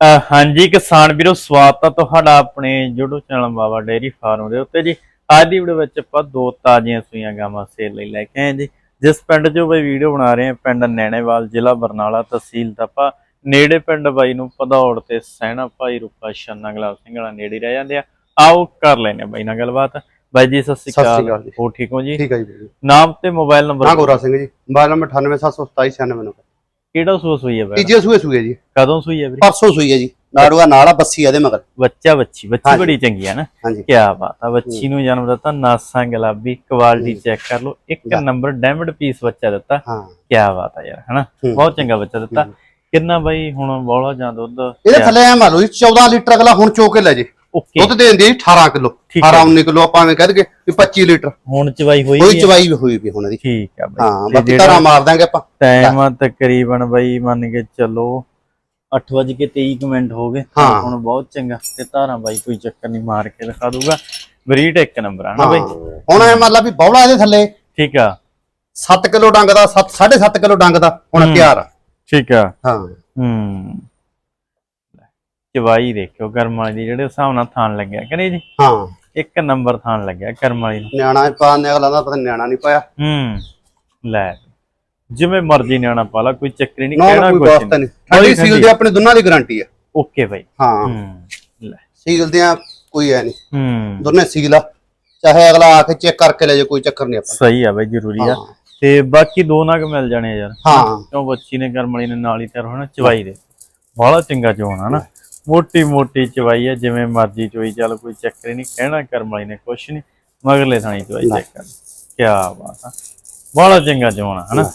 ਹਾਂਜੀ ਕਿਸਾਨ ਵੀਰੋ ਸਵਾਗਤ ਹੈ ਤੁਹਾਡਾ ਆਪਣੇ YouTube channel Baba dairy farm ਦੇ ਉੱਤੇ ਜੀ। ਅੱਜ ਦੀ ਵੀਡੀਓ ਵਿੱਚ ਆਪਾਂ ਦੋ ਤਾਜ਼ੀਆਂ ਸੂਈਆਂ ਗਾਵਾਂ ਸੇਲ ਲਈ ਲੈ ਕੇ ਆਏ ਜੀ। ਜਿਸ ਪਿੰਡ 'ਚੋਂ ਬਈ ਵੀਡੀਓ ਬਣਾ ਰਹੇ ਹਾਂ ਪਿੰਡ ਨੈਣੇਵਾਲ ਜ਼ਿਲ੍ਹਾ ਬਰਨਾਲਾ ਤਹਿਸੀਲ ਤਪਾ ਨੇੜੇ ਪਿੰਡ ਬਾਈ ਨੂੰ ਪਧੌੜ ਤੇ ਸੈਣਾ ਭਾਈ ਰੂਪਾ ਗਲਾਬ ਸਿੰਘ ਵਾਲਾ ਨੇੜੇ ਰਹਿ ਜਾਂਦੇ ਆ। ਆਓ ਕਰ ਲੈਨੇ ਬਾਈ ਨਾਲ ਗੱਲਬਾਤ। ਬਾਈ ਜੀ ਸਤਿ ਸ਼੍ਰੀ ਅਕਾਲ। ਹੋ ਠੀਕ ਹੋ ਜੀ? ਠੀਕ ਹੈ ਜੀ ਨਾਮ ਤੇ ਮੋਬਾਈਲ ਨੰਬਰ ਹਾਂ ਗੋਰਾ ਸਿੰਘ ਜੀ। ਮੋਬਾਈਲ ਨੰਬਰ 98727969 ਕਿਹੜਾ ਸੂਆ ਸੂਈ ਹੈ ਬਾਈ ਤੀਜੇ ਸੂਏ ਸੂਏ ਜੀ। ਕਦੋਂ ਸੂਈ ਹੈ ਵੀਰੇ? ਪਰਸੋਂ ਸੂਈ ਹੈ ਜੀ। ਨਾੜੂਆ ਨਾਲ ਆ ਬੱਸੀ ਇਹਦੇ ਮਗਰ। ਬੱਚਾ ਬੱਚੀ ਬੱਚੀ ਹਾਂਜੀ। ਬੜੀ ਚੰਗੀ ਹੈ ਨਾ। ਹਾਂਜੀ। ਕੀ ਬਾਤ ਆ ਬੱਚੀ ਨੂੰ ਜਨਮ ਦਿੱਤਾ ਨਾਸਾਂ ਗੁਲਾਬੀ ਕੁਆਲਿਟੀ ਚੈੱਕ ਕਰ ਲਓ ਇੱਕ ਲੈ। ਨੰਬਰ ਡਾਇਮੰਡ ਪੀਸ ਬੱਚਾ ਦਿੱਤਾ। ਹਾਂ। ਕੀ ਬਾਤ ਆ ਯਾਰ ਹਨਾ? ਹੂੰ। ਬਹੁਤ ਚੰਗਾ ਬੱਚਾ ਦਿੱਤਾ। ਹੂੰ। ਕਿੰਨਾ ਬਾਈ ਹੁਣ ਬੋਲਾ ਜਾਂ ਦੁੱਧ? ਇਹਦੇ ਥੱਲੇ ਐ ਮੰਨ ਲਓ ਜੀ 14 ਲੀਟਰ ਅਗਲਾ ਹੁਣ ਚੋ ਕੇ ਲੈ ਜੇ। ਓਕੇ। ਦੁੱਧ ਦੇਣ ਦੀ 18 ਕਿਲੋ ਠੀਕ ਹੈ 18 19 ਕਿਲੋ ਆਪਾਂ ਐਵੇਂ ਕਹਿ ਦਈਏ ਵੀ 25 ਲੀਟਰ। ਹੁਣ ਚਵਾਈ ਹੋਈ ਕੋਈ ਹੈ। ਚਵਾਈ ਵੀ ਹੋਈ ਵੀ ਹੁਣ ਇਹਦੀ। ਠੀਕ ਆ ਬਾਈ। ਹਾਂ ਬਾਕੀ ਧਾਰਾਂ ਮਾਰ ਦਾਂਗੇ ਆਪਾਂ। ਟਾਈਮ ਤਕਰੀਬਨ ਬਾਈ ਮੰਨ ਕੇ ਚੱਲੋ 8:23 ਮਿੰਟ ਹੋ ਗਏ। ਹਾਂ। ਹੁਣ ਬਹੁਤ ਚੰਗਾ। ਤੇ ਧਾਰਾਂ ਬਾਈ ਕੋਈ ਚੱਕਰ ਨਹੀਂ ਮਾਰ ਕੇ ਦਿਖਾ ਦੂਗਾ ਬਰੀਡ ਇੱਕ ਨੰਬਰ ਆ ਨਾ ਹਾਂ। ਬਾਈ। ਹੁਣ ਐ ਮੰਨ ਲਾ ਵੀ ਬੌਲਾ ਇਹਦੇ ਥੱਲੇ। ਠੀਕ ਆ। 7 ਕਿਲੋ ਡੰਗ ਦਾ 7 7.5 ਕਿਲੋ ਡੰਗ ਦਾ ਹੁਣ ਹੂੰ। ਤਿਆਰ ਆ। ਠੀਕ ਆ। ਹਾਂ। ਹੂੰ। ਚਵਾਈ ਦੇਖਿਓ ਕਰਮ ਵਾਲੀ ਦੀ ਜਿਹੜੇ ਹਿਸਾਬ ਨਾਲ ਥਾਨ ਲੱਗਿਆ ਕਿ ਨਹੀਂ ਜੀ? ਹਾਂ। ਇੱਕ ਨੰਬਰ ਥਾਨ ਲੱਗਿਆ ਕਰਮ ਵਾਲੀ ਨੂੰ ਨਿਆਣਾ ਪਾਣੇ ਅਗਲਾ ਦਾ ਪਤਾ ਨਿਆਣਾ ਨਹੀਂ ਪਾਇਆ। ਹੂੰ ਲੈ ਜਿਵੇਂ ਮਰਜ਼ੀ ਨਿਆਣਾ ਪਾ ਲਾ ਕੋਈ ਚੱਕਰ ਨਹੀਂ ਕਹਿਣਾ ਕੋਈ ਵਾਸਤਾ ਨਹੀਂ। ਠੰਡੀ। ਸੀਲ ਦੀ ਆਪਣੇ ਦੋਨਾਂ ਦੀ ਗਾਰੰਟੀ ਆ। ਓਕੇ ਬਾਈ। ਹਾਂ। ਲੈ। ਸੀਲ ਦੀਆਂ ਕੋਈ ਐ ਨਹੀਂ। ਹੂੰ। ਦੋਨੇ ਸੀਲ ਆ। ਚਾਹੇ ਅਗਲਾ ਆ ਕੇ ਚੈੱਕ ਕਰਕੇ ਲੈ ਜੇ ਕੋਈ ਚੱਕਰ ਨਹੀਂ ਆਪਾਂ। ਸਹੀ ਆ ਬਾਈ ਜ਼ਰੂਰੀ ਆ। ਤੇ ਬਾਕੀ ਦੋ ਨਗ ਮਿਲ ਜਾਣੇ ਆ ਯਾਰ। ਹਾਂ। ਕਿਉਂ ਬੱਚੀ ਨੇ ਕਰਮ ਵਾਲੀ ਨੇ ਨਾਲ ਹੀ ਤਿਆਰ ਹੋਣਾ ਚਵਾਈ ਦੇ। ਬੜਾ ਚੰਗਾ ਚੋਣ ਆ ਨਾ। ਮੋਟੀ ਮੋਟੀ ਚਵਾਈ ਆ ਜਿਵੇਂ ਮਰਜ਼ੀ ਚੋਈ ਚੱਲ ਕੋਈ ਚੱਕਰ ਹੀ ਨਹੀਂ ਕਹਿਣਾ ਕਰਮ ਵਾਲੀ ਨੇ ਕੁਛ ਨਹੀਂ ਮਗਲੇ ਥਾਣੀ ਚਵਾਈ ਚੈੱਕ ਕਰ ਕੀ ਬਾਤ ਆ। ਬੜਾ ਚੰਗਾ ਆ ਹਨਾ?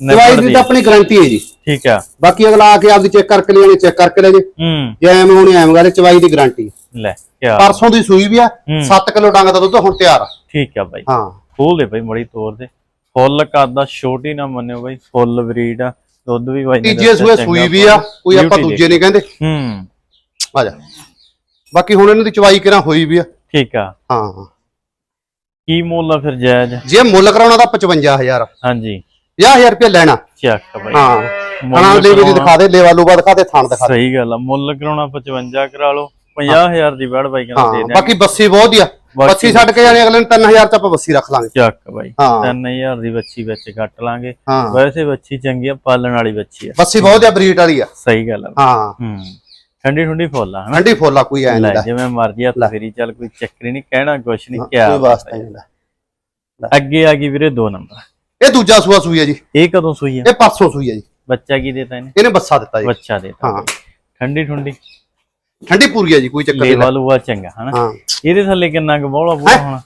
ਦਵਾਈ ਦੀ ਤਾਂ। ਆਪਣੀ ਗਾਰੰਟੀ ਹੈ ਜੀ। ਠੀਕ ਆ। ਬਾਕੀ ਅਗਲਾ ਆ ਕੇ ਆਪਦੀ ਚੈੱਕ ਕਰਕੇ ਲੈ ਜਾਣੀ ਚੈੱਕ ਕਰਕੇ ਲੈ ਜੇ। ਹੂੰ। ਜੇ ਐਵੇਂ ਹੋਣੀ ਐਵੇਂ ਗੱਲ ਚਵਾਈ ਦੀ ਗਾਰੰਟੀ। ਲੈ ਕੀ ਪਰਸੋਂ ਦੀ ਸੂਈ ਵੀ ਆ ਹੂੰ। 7 ਕਿਲੋ ਡੰਗ ਦਾ ਦੁੱਧ ਹੁਣ ਤਿਆਰ ਆ। ਠੀਕ ਆ ਬਾਈ। ਹਾਂ। ਖੋਲ ਦੇ ਬਾਈ ਮੜੀ ਤੋੜ ਦੇ। ਫੁੱਲ ਕਰਦਾ ਛੋਟੀ ਨਾ ਮੰਨਿਓ ਬਾਈ ਫੁੱਲ ਬਰੀਡ ਆ। ਦੁੱਧ ਵੀ ਨੇ ਤੀਜੇ ਸੂਏ ਸੂਈ ਵੀ ਆ ਕੋਈ ਆਪਾਂ ਦੂਜੇ ਨਹੀਂ ਕਹਿੰਦੇ। ਹੂੰ। ਆ ਜਾ। ਬਾਕੀ ਹੁਣ ਇਹਨਾਂ ਦੀ ਚਵਾਈ ਕਿਰਾਂ ਹੋਈ ਵੀ ਆ? ਠੀਕ ਆ। ਹਾਂ। ਕੀ ਮੁੱਲ ਆ ਫਿਰ ਜਾਇਜ਼? ਜੇ ਮੁੱਲ ਕਰਾਉਣਾ ਤਾਂ 55000 ਹਾਂਜੀ। 50000 ਰੁਪਏ ਲੈਣਾ। ਚੱਕ ਬਾਈ। ਹਾਂ। ਖਾਣਾ ਦੀ ਦਿਖਾ ਦੇ ਲੇਵਾ ਲੂਵਾ ਦਿਖਾ ਦੇ ਥਣ ਦਿਖਾ ਦੇ। ਸਹੀ ਗੱਲ ਆ ਮੁੱਲ ਕਰਾਉਣਾ 55 ਕਰਾ ਲਓ 50000 ਦੀ ਵੜ ਬਾਈ ਕਹਿੰਦਾ ਦੇ ਹਾਂ ਦੇ ਬਾਕੀ ਬੱਸੀ ਬਹੁਤ ਹੀ ਆ। ਬੱਸੀ ਛੱਡ ਕੇ ਜਾਣੀ ਅਗਲੇ ਨੂੰ 3000 ਚ ਆਪਾਂ ਬੱਸੀ ਰੱਖ ਲਾਂਗੇ। ਚੱਕ ਬਾਈ। ਹਾਂ। 3000 ਦੀ ਬੱਚੀ ਵਿੱਚ ਕੱਟ ਲਾਂਗੇ। ਹਾਂ। ਵੈਸੇ ਬੱਚੀ ਚੰਗੀ ਆ ਪਾਲਣ ਵਾਲੀ ਬੱਚੀ ਆ। ਬੱਸੀ ਬਹੁਤ ਆ ਬਰੀਡ ਵਾਲੀ ਆ। ਸਹੀ ਗੱਲ ਆ ਹਾਂ। ਹੂੰ। ਠੰਡੀ ਠੰਡੀ ਫੁੱਲ ਆ ਹਨਾ? ਠੰਡੀ ਫੋਲਾ ਕੋਈ ਐ ਨਹੀਂ ਜਿਵੇਂ ਮਰਜ਼ੀ ਹੱਥ ਫੇਰੀ ਚੱਲ ਕੋਈ ਚੱਕਰ ਨਹੀਂ ਕਹਿਣਾ ਕੁਛ ਨਹੀਂ ਕੋਈ ਵਾਸਤਾ ਨਹੀਂ ਹੁੰਦਾ ਅੱਗੇ ਆ ਗਈ ਵੀਰੇ ਦੋ ਨੰਬਰ। ਇਹ ਦੂਜਾ ਸੂਆ ਸੂਈ ਹੈ ਜੀ। ਇਹ ਕਦੋਂ ਸੂਈ ਆ? ਇਹ ਪਰਸੋਂ ਸੂਈ ਹੈ ਜੀ। ਬੱਚਾ ਕੀ ਦੇਤਾ ਇਹਨੇ? ਇਹਨੇ ਬੱਸਾ ਦਿੱਤਾ ਜੀ। ਬੱਚਾ ਦੇਤਾ। ਹਾਂ। ਠੰਡੀ ਠੰਡੀ। ਠੰਡੀ ਪੂਰੀ ਹੈ ਜੀ ਕੋਈ ਚੱਕਰ ਨਹੀਂ ਲੇਵਾ ਲੂਆ ਚੰਗਾ ਹਨਾ? ਹਾਂ। ਇਹਦੇ ਥੱਲੇ ਕਿੰਨਾ ਕੁ ਬੋਲਾ ਬੋਲਾ ਹੋਣਾ?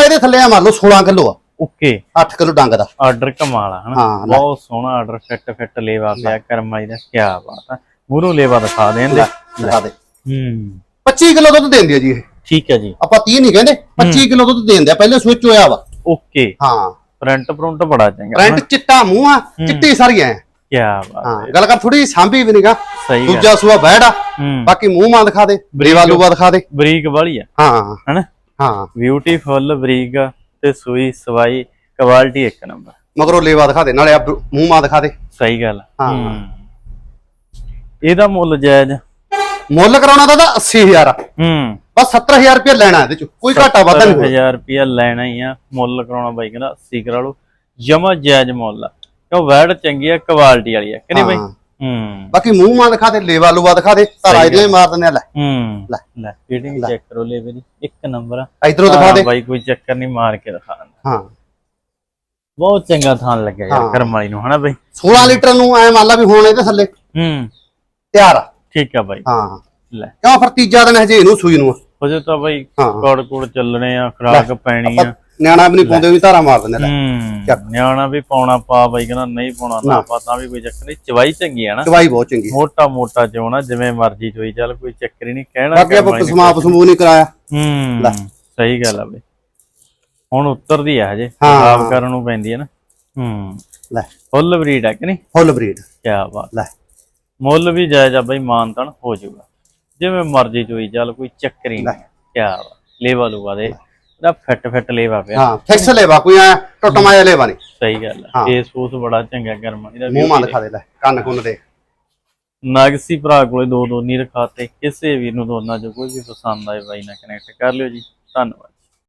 ਇਹਦੇ ਥੱਲੇ ਆ ਮੰਨ ਲਓ 16 ਕਿਲੋ ਆ। ਓਕੇ। 8 ਕਿਲੋ ਡੰਗ ਦਾ। ਆਰਡਰ ਕਮਾਲ ਆ ਹਨਾ। ਬਹੁਤ ਸੋਹਣਾ ਆਰਡਰ ਫਿੱਟ ਫਿੱਟ ਲੇਵਾ ਪਿਆ ਕਰਮਾਈ ਦਾ ਕੀ ਬਾਤ ਆ। ਮੂਰੋਂ ਲੇਵਾ ਦਿਖਾ ਦੇਂਦੇ ਦਿਖਾ ਦੇ। ਹੂੰ। 25 ਕਿਲੋ ਦੁੱਧ ਦਿੰਦੀ ਆ ਜੀ ਇਹ। ਠੀਕ ਹੈ ਜੀ। ਆਪਾਂ 30 ਨਹੀਂ ਕਹਿੰਦੇ 25 ਕਿਲੋ ਦੁੱਧ ਦਿੰਦੇ ਆ ਪਹਿਲੇ ਸਵਿਚ ਹੋਇਆ ਵਾ। ਓਕੇ। ਹਾਂ। ਪ੍ਰਿੰਟ ਪ੍ਰਿੰਟ ਬੜਾ ਚੰਗਾ ਰੈਂਟ ਚਿੱਟਾ ਮੂੰਹ ਆ ਚਿੱਟੀ ਸਾਰੀਆਂ ਆ ਕੀ ਬਾਤ ਹਾਂ ਗੱਲ ਕਰ ਥੋੜੀ ਸਾਂਭੀ ਵੀ ਨਹੀਂਗਾ ਸਹੀ ਗੱਲ। ਦੂਜਾ ਸੂਆ ਬੈੜ ਹੂੰ। ਬਾਕੀ ਮੂੰਹ ਮਾਂ ਦਿਖਾ ਦੇ ਬਰੇਵਾ ਲੂਵਾ ਦਿਖਾ ਦੇ। ਬਰੀਕ ਵਾਲੀ ਆ। ਹਾਂ। ਹਨਾ? ਹਾਂ। ਬਿਊਟੀਫੁੱਲ ਬਰੀਕ ਆ ਤੇ ਸੂਈ ਸਵਾਈ ਕੁਆਲਿਟੀ ਇੱਕ ਨੰਬਰ ਮਗਰੋਂ ਲੇਵਾ ਦਿਖਾ ਦੇ ਨਾਲੇ ਆ ਮੂੰਹ ਮਾਂ ਦਿਖਾ ਦੇ। ਸਹੀ ਗੱਲ ਹਾਂ। ਹੂੰ। ਇਹਦਾ ਮੁੱਲ ਜਾਇਜ਼? ਮੁੱਲ ਕਰਾਉਣਾ ਤਾਂ 80000 ਆ। ਹੂੰ। ਬਸ 70000 ਰੁਪਏ ਲੈਣਾ ਇਹਦੇ ਚ। ਕੋਈ ਘਾਟਾ ਵਾਧਾ ਨਹੀਂ ਹੋਣਾ। 1000 ਰੁਪਿਆ ਲੈਣਾ ਹੀ ਆ। ਮੁੱਲ ਕਰਾਉਣਾ ਬਾਈ ਕਹਿੰਦਾ 80 ਕਰਾ ਲਓ। ਜਮਾ ਜਾਇਜ਼ ਮੁੱਲ ਆ। ਕਿਉਂ? ਵੈੜ ਚੰਗੀ ਆ ਕੁਆਲਿਟੀ ਵਾਲੀ ਆ। ਕਿ ਨਹੀਂ ਬਾਈ? ਹਾਂ। ਹੂੰ। ਬਾਕੀ ਮੂੰਹ ਮਾਂ ਦਿਖਾ ਦੇ ਲੇਵਾ ਲੂਵਾ ਦਿਖਾ ਦੇ ਧਾਰਾ ਇਹਦੀਆਂ ਹੀ ਮਾਰ ਦਿੰਦੇ ਆ ਲੈ। ਹੂੰ। ਲੈ। ਲੈ ਫੀਡਿੰਗ ਚੈੱਕ ਕਰੋ ਲੈ ਮੇਰੀ ਇੱਕ ਨੰਬਰ ਆ। ਇਧਰੋਂ ਦਿਖਾ ਦੇ। ਹਾਂ ਬਾਈ ਕੋਈ ਚੱਕਰ ਨਹੀਂ ਮਾਰ ਕੇ ਦਿਖਾ ਦਿੰਦਾ। ਹਾਂ। ਬਹੁਤ ਚੰਗਾ ਥਾਨ ਲੱਗਿਆ ਯਾਰ। ਕਰਮ ਵਾਲੀ ਨੂੰ ਹਨਾ ਬਾਈ? 16 ਲੀਟਰ ਨੂੰ ਐ ਮੰਨ ਲਾ ਵੀ ਹੁਣ ਇਹਦੇ ਥੱਲੇ ਹੂੰ। ਤਿਆਰ ਆ। ਠੀਕ ਆ ਬਾਈ। ਹਾਂ। ਲੈ। ਕਿਉਂ ਫਿਰ ਤੀਜਾ ਦਿਨ ਹਜੇ ਇਹਨੂੰ ਸੂਈ ਨੂੰ। ਹੋ ਤਾਂ ਬਾਈ ਕੋੜ ਕੋੜ ਚੱਲਣੇ ਆ ਖਰਾਕ ਪੈਣੀ ਆ। ਨਿਆਣਾ ਵੀ ਨਹੀਂ ਪਾਉਂਦੇ ਵੀ ਧਾਰਾ ਮਾਰ ਦਿੰਦੇ ਲੈ ਹੂੰ ਨਿਆਣਾ ਵੀ ਪਾਉਣਾ ਪਾ ਬਾਈ ਕਹਿੰਦਾ ਨਹੀਂ ਪਾਉਣਾ ਨਾ। ਪਾ ਤਾਂ ਵੀ ਕੋਈ ਚੱਕਰ ਨਹੀਂ ਚਵਾਈ ਚੰਗੀ ਆ ਨਾ। ਦਵਾਈ ਬਹੁਤ ਚੰਗੀ। ਮੋਟਾ ਮੋਟਾ ਚੋਣਾ ਜਿਵੇਂ ਮਰਜ਼ੀ ਚੋਈ ਚੱਲ ਕੋਈ ਚੱਕਰ ਹੀ ਨਹੀਂ ਕਹਿਣਾ ਬਾਕੀ ਆਪਾਂ। ਪਸਮਾ ਪਸਮੂ ਨਹੀਂ ਕਰਾਇਆ। ਹੂੰ ਸਹੀ ਗੱਲ ਆ ਬਈ। ਹੁਣ ਉਤਰਦੀ ਆ ਹਜੇ। ਸਾਫ਼ ਕਰਨ ਨੂੰ ਪੈਂਦੀ ਹੈ ਨਾ। ਹੂੰ। ਲੈ। ਫੁੱਲ ਬਰੀਡ ਆ ਕਿ ਨਹੀਂ? ਫੁੱਲ ਬਰੀਡ। ਕੀ ਬਾਤ। ਲੈ। ਮੁੱਲ ਵੀ ਜਾਇਜ਼ ਆ ਬਈ ਮਾਨਤਨ ਹੋ ਜਾਊਗਾ। ਜਿਵੇਂ ਮਰਜ਼ੀ ਚੋਈ ਚੱਲ ਕੋਈ ਚੱਕਰ ਹੀ ਨਹੀਂ। ਕੀ ਬਾਤ। ਲੇਵਾ ਲੂਵਾ ਦੇ। ਇਹਦਾ ਫਿੱਟ ਫਿੱਟ ਲੇਵਾ ਪਿਆ। ਹਾਂ ਫਿਕਸ ਲੇਵਾ ਕੋਈ ਐ ਟੁੱਟ ਮਾਇਆ ਲੇਵਾ ਨਹੀਂ। ਸਹੀ ਗੱਲ ਹਾਂ। ਫੇਸ ਫੂਸ ਬੜਾ ਚੰਗਾ ਗਰਮ ਇਹਦਾ ਮੂੰਹ ਮਾਂ ਦਿਖਾ ਦੇ ਲੈ ਕੰਨ ਕੁੰਨ ਦੇ। ਨਾਗਸੀ ਭਰਾ ਕੋਲੇ ਦੋ ਦੋ ਨਹੀਂ ਰਖਾਤੇ ਕਿਸੇ ਵੀ ਨੂੰ ਦੋਨਾਂ ਚੋਂ ਕੋਈ ਵੀ ਪਸੰਦ ਆਏ ਬਾਈ ਨਾਲ ਕਨੈਕਟ ਕਰ ਲਿਓ ਜੀ। ਧੰਨਵਾਦ।